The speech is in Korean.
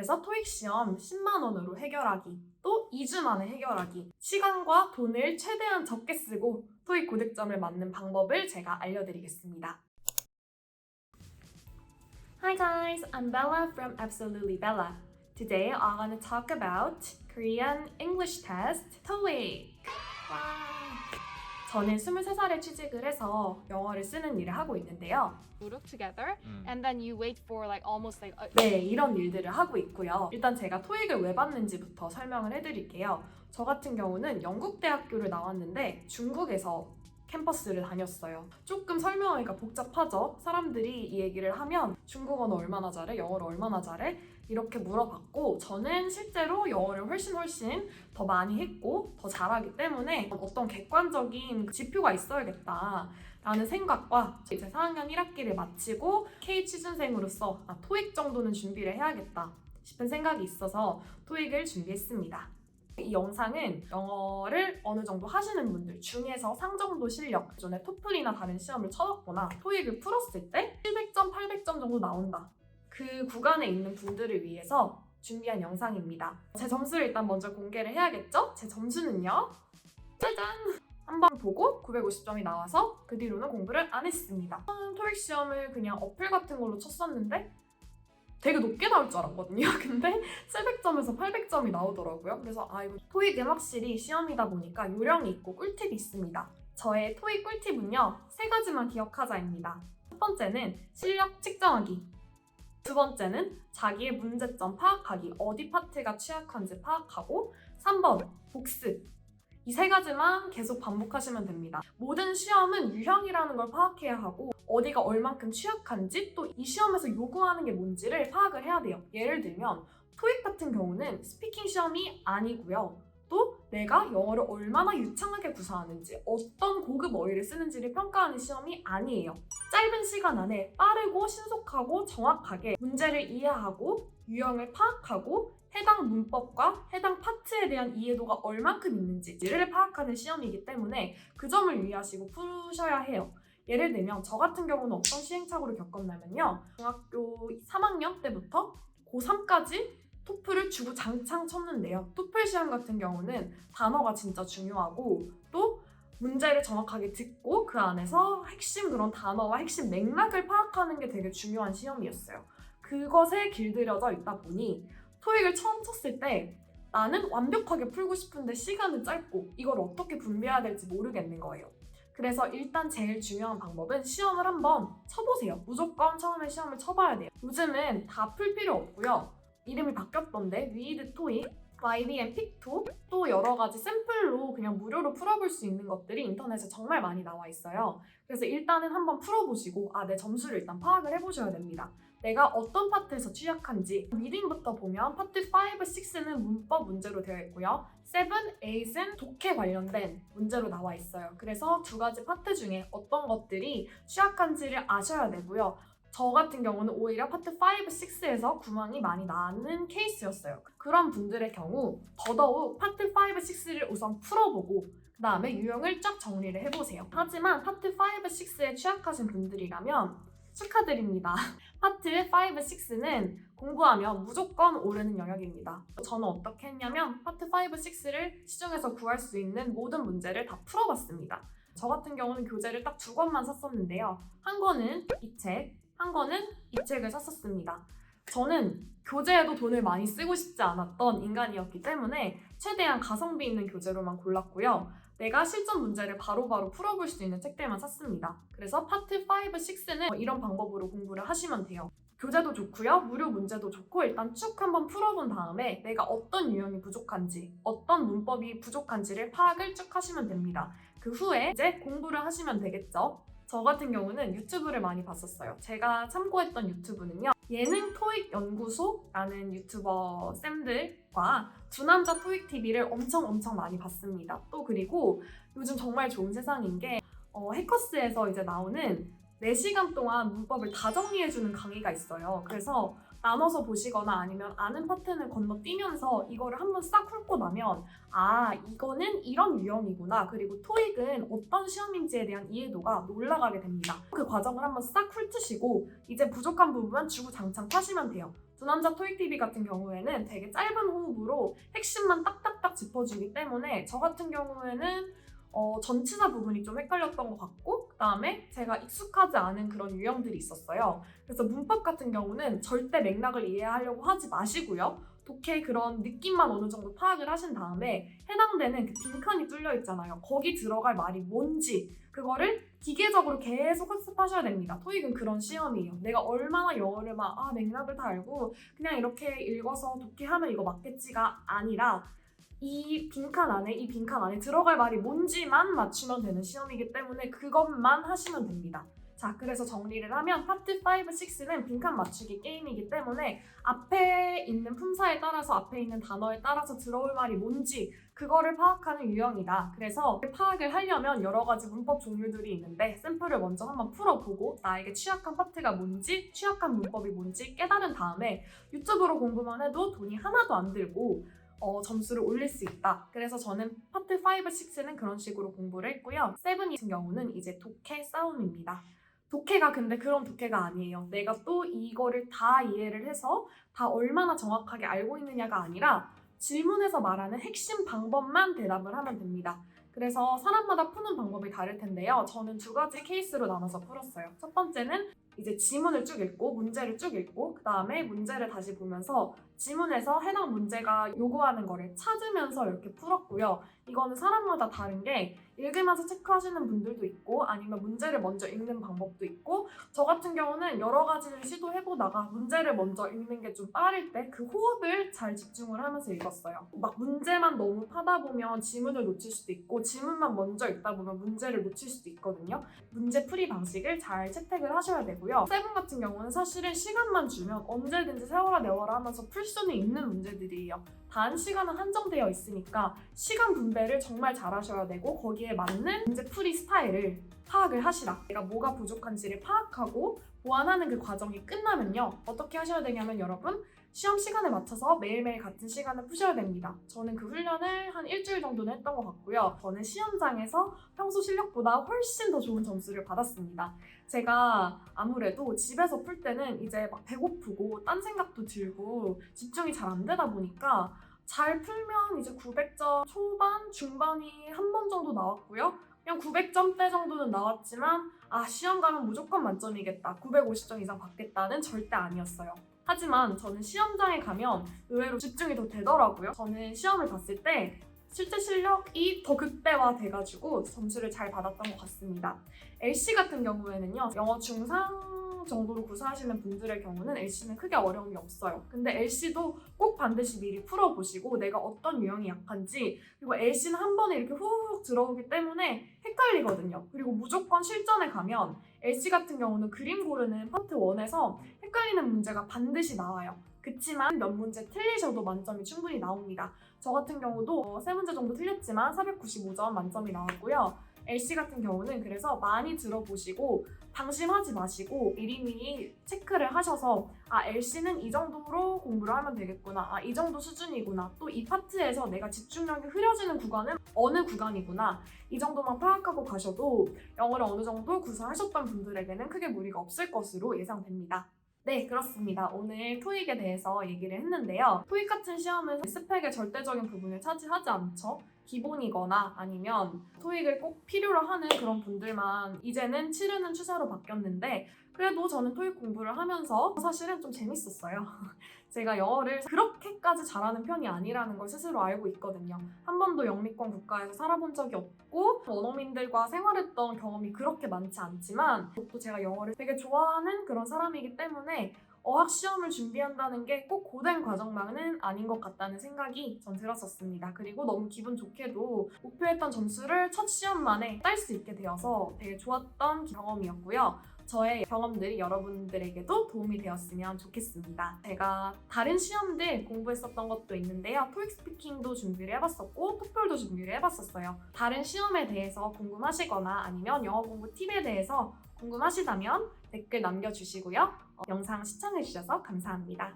그래서 토익 시험 10만 원으로 해결하기, 또 2주 만에 해결하기, 시간과 돈을 최대한 적게 쓰고 토익 고득점을 맞는 방법을 제가 알려드리겠습니다. Hi guys, I'm Bella from Absolutely Bella. Today I want to talk about Korean English Test TOEIC. 와. 저는 23살에 취직을 해서 영어를 쓰는 일을 하고 있는데요. together 음. and then you wait for like almost like a, 네, 이런 일들을 하고 있고요. 일단 제가 토익을 왜 봤는지부터 설명을 해드릴게요. 저 같은 경우는 영국 대학교를 나왔는데 중국에서 캠퍼스를 다녔어요. 조금 설명하기가 복잡하죠? 사람들이 이 얘기를 하면 중국어는 얼마나 잘해? 영어를 얼마나 잘해? 이렇게 물어봤고 저는 실제로 영어를 훨씬 훨씬 더 많이 했고 더 잘하기 때문에 어떤 객관적인 지표가 있어야겠다. 라는 생각과 이제 4학년 1학기를 마치고 K 취준생으로서 아, 토익 정도는 준비를 해야겠다 싶은 생각이 있어서 토익을 준비했습니다. 이 영상은 영어를 어느 정도 하시는 분들 중에서 상정도 실력, 기존에 토플이나 다른 시험을 쳐봤거나 토익을 풀었을 때 700점, 800점 정도 나온다. 그 구간에 있는 분들을 위해서 준비한 영상입니다. 제 점수를 일단 먼저 공개를 해야겠죠? 제 점수는요. 짜잔! 한번 보고 950점이 나와서 그 뒤로는 공부를 안 했습니다. 토익 시험을 그냥 어플 같은 걸로 쳤었는데 되게 높게 나올 줄 알았거든요. 근데 700점에서 800점이 나오더라고요. 그래서 아 이거 토익은 확실히 시험이다 보니까 요령이 있고 꿀팁이 있습니다. 저의 토익 꿀팁은요. 세 가지만 기억하자입니다. 첫 번째는 실력 측정하기. 두 번째는 자기의 문제점 파악하기. 어디 파트가 취약한지 파악하고 3번 복습. 이 세 가지만 계속 반복하시면 됩니다. 모든 시험은 유형이라는 걸 파악해야 하고 어디가 얼만큼 취약한지 또 이 시험에서 요구하는 게 뭔지를 파악을 해야 돼요. 예를 들면 토익 같은 경우는 스피킹 시험이 아니고요. 또 내가 영어를 얼마나 유창하게 구사하는지 어떤 고급 어휘를 쓰는지를 평가하는 시험이 아니에요. 짧은 시간 안에 빠르고 신속하고 정확하게 문제를 이해하고 유형을 파악하고 해당 문법과 해당 파트에 대한 이해도가 얼만큼 있는지를 파악하는 시험이기 때문에 그 점을 유의하시고 푸셔야 해요. 예를 들면 저 같은 경우는 어떤 시행착오를 겪었냐면요. 중학교 3학년 때부터 고3까지 토플을 주고 장창 쳤는데요. 토플 시험 같은 경우는 단어가 진짜 중요하고 또 문제를 정확하게 듣고 그 안에서 핵심 그런 단어와 핵심 맥락을 파악하는 게 되게 중요한 시험이었어요. 그것에 길들여져 있다 보니 토익을 처음 쳤을 때 나는 완벽하게 풀고 싶은데 시간은 짧고 이걸 어떻게 분배해야 될지 모르겠는 거예요. 그래서 일단 제일 중요한 방법은 시험을 한번 쳐보세요. 무조건 처음에 시험을 쳐봐야 돼요. 요즘은 다 풀 필요 없고요. 이름이 바뀌었던데 위드 토익, YDM 픽토 또 여러 가지 샘플로 그냥 무료로 풀어볼 수 있는 것들이 인터넷에 정말 많이 나와 있어요. 그래서 일단은 한번 풀어보시고 아 내 점수를 일단 파악을 해보셔야 됩니다. 내가 어떤 파트에서 취약한지 리딩부터 보면 파트 5, 6는 문법 문제로 되어 있고요. 7, 8은 독해 관련된 문제로 나와 있어요. 그래서 두 가지 파트 중에 어떤 것들이 취약한지를 아셔야 되고요. 저 같은 경우는 오히려 파트 5, 6에서 구멍이 많이 나는 케이스였어요. 그런 분들의 경우 더더욱 파트 5, 6를 우선 풀어보고 그 다음에 유형을 쫙 정리를 해보세요. 하지만 파트 5, 6에 취약하신 분들이라면 축하드립니다. 파트 5, 6는 공부하면 무조건 오르는 영역입니다. 저는 어떻게 했냐면 파트 5, 6를 시중에서 구할 수 있는 모든 문제를 다 풀어봤습니다. 저 같은 경우는 교재를 딱 두 권만 샀었는데요. 한 권은 이 책, 한 권은 이 책을 샀었습니다. 저는 교재에도 돈을 많이 쓰고 싶지 않았던 인간이었기 때문에 최대한 가성비 있는 교재로만 골랐고요. 내가 실전 문제를 바로 바로 풀어볼 수 있는 책들만 샀습니다. 그래서 파트 5, 6는 이런 방법으로 공부를 하시면 돼요. 교재도 좋고요. 무료 문제도 좋고 일단 쭉 한번 풀어본 다음에 내가 어떤 유형이 부족한지, 어떤 문법이 부족한지를 파악을 쭉 하시면 됩니다. 그 후에 이제 공부를 하시면 되겠죠. 저 같은 경우는 유튜브를 많이 봤었어요. 제가 참고했던 유튜브는요. 예능 토익 연구소라는 유튜버 쌤들과 두 남자 토익 TV를 엄청 엄청 많이 봤습니다. 또 그리고 요즘 정말 좋은 세상인 게 어, 해커스에서 이제 나오는 4시간 동안 문법을 다 정리해주는 강의가 있어요. 그래서 나눠서 보시거나 아니면 아는 파트는 건너뛰면서 이거를 한번 싹 훑고 나면 아 이거는 이런 유형이구나 그리고 토익은 어떤 시험인지에 대한 이해도가 올라가게 됩니다. 그 과정을 한번 싹 훑으시고 이제 부족한 부분만 주구장창 파시면 돼요. 두 남자 토익 TV 같은 경우에는 되게 짧은 호흡으로 핵심만 딱딱딱 짚어주기 때문에 저 같은 경우에는 어, 전치사 부분이 좀 헷갈렸던 것 같고 그다음에 제가 익숙하지 않은 그런 유형들이 있었어요. 그래서 문법 같은 경우는 절대 맥락을 이해하려고 하지 마시고요. 독해 그런 느낌만 어느 정도 파악을 하신 다음에 해당되는 그 빈칸이 뚫려 있잖아요. 거기 들어갈 말이 뭔지 그거를 기계적으로 계속 학습하셔야 됩니다. 토익은 그런 시험이에요. 내가 얼마나 영어를 막 아, 맥락을 다 알고 그냥 이렇게 읽어서 독해하면 이거 맞겠지가 아니라 이 빈칸 안에 이 빈칸 안에 들어갈 말이 뭔지만 맞추면 되는 시험이기 때문에 그것만 하시면 됩니다. 자, 그래서 정리를 하면 파트 5, 6는 빈칸 맞추기 게임이기 때문에 앞에 있는 품사에 따라서 앞에 있는 단어에 따라서 들어올 말이 뭔지 그거를 파악하는 유형이다. 그래서 파악을 하려면 여러 가지 문법 종류들이 있는데 샘플을 먼저 한번 풀어보고 나에게 취약한 파트가 뭔지 취약한 문법이 뭔지 깨달은 다음에 유튜브로 공부만 해도 돈이 하나도 안 들고 어, 점수를 올릴 수 있다. 그래서 저는 파트 5, 6는 그런 식으로 공부를 했고요. 7 같은 경우는 이제 독해 싸움입니다. 독해가 근데 그런 독해가 아니에요. 내가 또 이거를 다 이해를 해서 다 얼마나 정확하게 알고 있느냐가 아니라 질문에서 말하는 핵심 방법만 대답을 하면 됩니다. 그래서 사람마다 푸는 방법이 다를 텐데요. 저는 두 가지 케이스로 나눠서 풀었어요. 첫 번째는 이제 지문을 쭉 읽고 문제를 쭉 읽고 그 다음에 문제를 다시 보면서 지문에서 해당 문제가 요구하는 거를 찾으면서 이렇게 풀었고요. 이거는 사람마다 다른 게 읽으면서 체크하시는 분들도 있고 아니면 문제를 먼저 읽는 방법도 있고 저 같은 경우는 여러 가지를 시도해보다가 문제를 먼저 읽는 게 좀 빠를 때 그 호흡을 잘 집중을 하면서 읽었어요. 막 문제만 너무 파다 보면 지문을 놓칠 수도 있고 지문만 먼저 읽다 보면 문제를 놓칠 수도 있거든요. 문제 풀이 방식을 잘 채택을 하셔야 되고 요. 세븐 같은 경우는 사실은 시간만 주면 언제든지 세워라 내워라 하면서 풀 수는 있는 문제들이에요. 단 시간은 한정되어 있으니까 시간 분배를 정말 잘 하셔야 되고 거기에 맞는 문제 풀이 스타일을 파악을 하시라. 내가 뭐가 부족한지를 파악하고 보완하는 그 과정이 끝나면요. 어떻게 하셔야 되냐면 여러분 시험 시간에 맞춰서 매일매일 같은 시간을 푸셔야 됩니다. 저는 그 훈련을 한 일주일 정도는 했던 것 같고요. 저는 시험장에서 평소 실력보다 훨씬 더 좋은 점수를 받았습니다. 제가 아무래도 집에서 풀 때는 이제 막 배고프고 딴 생각도 들고 집중이 잘 안 되다 보니까 잘 풀면 이제 900점 초반, 중반이 한 번 정도 나왔고요. 그냥 900점대 정도는 나왔지만 아 시험 가면 무조건 만점이겠다. 950점 이상 받겠다는 절대 아니었어요. 하지만 저는 시험장에 가면 의외로 집중이 더 되더라고요. 저는 시험을 봤을 때 실제 실력이 더 극대화 돼가지고 점수를 잘 받았던 것 같습니다. LC 같은 경우에는요, 영어 중상 정도로 구사하시는 분들의 경우는 LC는 크게 어려움이 없어요. 근데 LC도 꼭 반드시 미리 풀어보시고 내가 어떤 유형이 약한지 그리고 LC는 한 번에 이렇게 후훅 들어오기 때문에 헷갈리거든요. 그리고 무조건 실전에 가면 LC 같은 경우는 그림 고르는 파트 1에서 헷갈리는 문제가 반드시 나와요. 그치만 몇 문제 틀리셔도 만점이 충분히 나옵니다. 저 같은 경우도 어, 세 문제 정도 틀렸지만 495점 만점이 나왔고요. LC 같은 경우는 그래서 많이 들어보시고 방심하지 마시고 미리미리 체크를 하셔서 아 LC는 이 정도로 공부를 하면 되겠구나 아 이 정도 수준이구나 또 이 파트에서 내가 집중력이 흐려지는 구간은 어느 구간이구나 이 정도만 파악하고 가셔도 영어를 어느 정도 구사하셨던 분들에게는 크게 무리가 없을 것으로 예상됩니다. 네, 그렇습니다. 오늘 토익에 대해서 얘기를 했는데요. 토익 같은 시험은 스펙의 절대적인 부분을 차지하지 않죠. 기본이거나 아니면 토익을 꼭 필요로 하는 그런 분들만 이제는 치르는 추세로 바뀌었는데 그래도 저는 토익 공부를 하면서 사실은 좀 재밌었어요. 제가 영어를 그렇게까지 잘하는 편이 아니라는 걸 스스로 알고 있거든요. 한 번도 영미권 국가에서 살아본 적이 없고 원어민들과 생활했던 경험이 그렇게 많지 않지만 또 제가 영어를 되게 좋아하는 그런 사람이기 때문에 어학 시험을 준비한다는 게 꼭 고된 과정만은 아닌 것 같다는 생각이 전 들었었습니다. 그리고 너무 기분 좋게도 목표했던 점수를 첫 시험 만에 딸 수 있게 되어서 되게 좋았던 경험이었고요. 저의 경험들이 여러분들에게도 도움이 되었으면 좋겠습니다. 제가 다른 시험들 공부했었던 것도 있는데요. 토익 스피킹도 준비를 해봤었고 토플도 준비를 해봤었어요. 다른 시험에 대해서 궁금하시거나 아니면 영어 공부 팁에 대해서 궁금하시다면 댓글 남겨주시고요. 어, 영상 시청해주셔서 감사합니다.